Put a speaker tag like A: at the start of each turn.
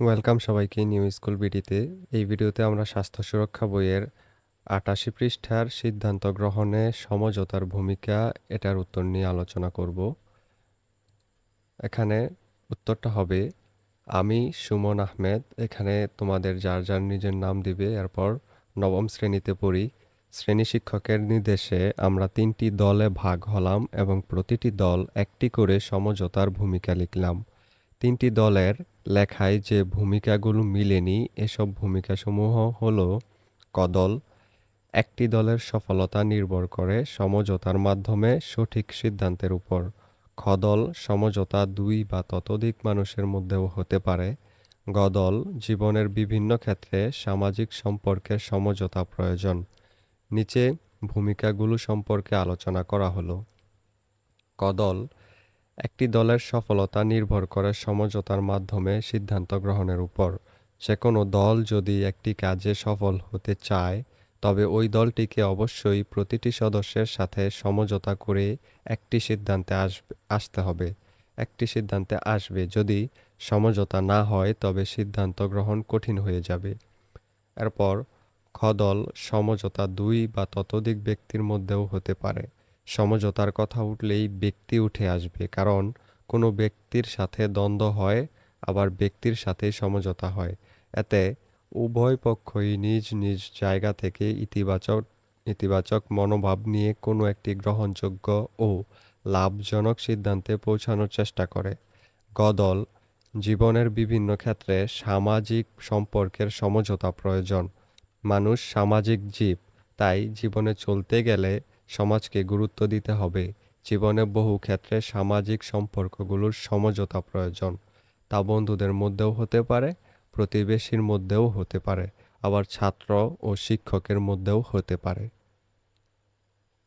A: Welcome সবাইকে new school বিডিতে এই ভিডিওতে আমরা স্বাস্থ্য সুরক্ষা বইয়ের আটাশি পৃষ্ঠার সিদ্ধান্ত গ্রহণে সমঝোতার ভূমিকা এটার উত্তর নিয়ে আলোচনা করব। এখানে উত্তরটা হবে, আমি সুমন আহমেদ। এখানে তোমাদের যার যার নিজের নাম দিবে, এরপর নবম শ্রেণীতে পড়ি। শ্রেণি শিক্ষকের নির্দেশে আমরা তিনটি দলে ভাগ হলাম এবং প্রতিটি দল একটি করে সমঝোতার ভূমিকা লিখলাম। তিনটি দলের লেখায় যে ভূমিকাগুলো মিলেনি, এসব ভূমিকাসমূহ হলো কদল, একটি দলের সফলতা নির্ভর করে সমঝোতার মাধ্যমে সঠিক সিদ্ধান্তের উপর। খদল সমঝোতা দুই বা ততোধিক মানুষের মধ্যেও হতে পারে। গদল জীবনের বিভিন্ন ক্ষেত্রে সামাজিক সম্পর্কের সমঝোতা প্রয়োজন। নিচে ভূমিকাগুলো সম্পর্কে আলোচনা করা হলো। কদল একটি দলের সফলতা নির্ভর করে সমঝোতার মাধ্যমে সিদ্ধান্ত গ্রহণের উপর। যে কোনো দল যদি একটি কাজে সফল হতে চায়, তবে ওই দলটিকে অবশ্যই প্রতিটি সদস্যের সাথে সমঝোতা করে একটি সিদ্ধান্তে আসবে, আসতে হবে। একটি সিদ্ধান্তে আসবে। যদি সমঝোতা না হয়, তবে সিদ্ধান্ত গ্রহণ কঠিন হয়ে যাবে। এরপর খদল সমঝোতা দুই বা ততোধিক ব্যক্তির মধ্যেও হতে পারে। সমঝোতার কথা উঠলেই ব্যক্তি উঠে আসবে, কারণ কোনো ব্যক্তির সাথে দ্বন্দ্ব হয়, আবার ব্যক্তির সাথেই সমঝোতা হয়। এতে উভয় পক্ষই নিজ নিজ জায়গা থেকে ইতিবাচক ইতিবাচক মনোভাব নিয়ে কোনো একটি গ্রহণযোগ্য ও লাভজনক সিদ্ধান্তে পৌঁছানোর চেষ্টা করে। গদল, জীবনের বিভিন্ন ক্ষেত্রে সামাজিক সম্পর্কের সমঝোতা প্রয়োজন। মানুষ সামাজিক জীব, তাই জীবনে চলতে গেলে সমাজকে গুরুত্ব দিতে হবে। জীবনে বহু ক্ষেত্রে সামাজিক সম্পর্কগুলোর সমঝোতা প্রয়োজন। তা বন্ধুদের মধ্যেও হতে পারে, প্রতিবেশীর মধ্যেও হতে পারে, আবার ছাত্র ও শিক্ষকের মধ্যেও হতে পারে।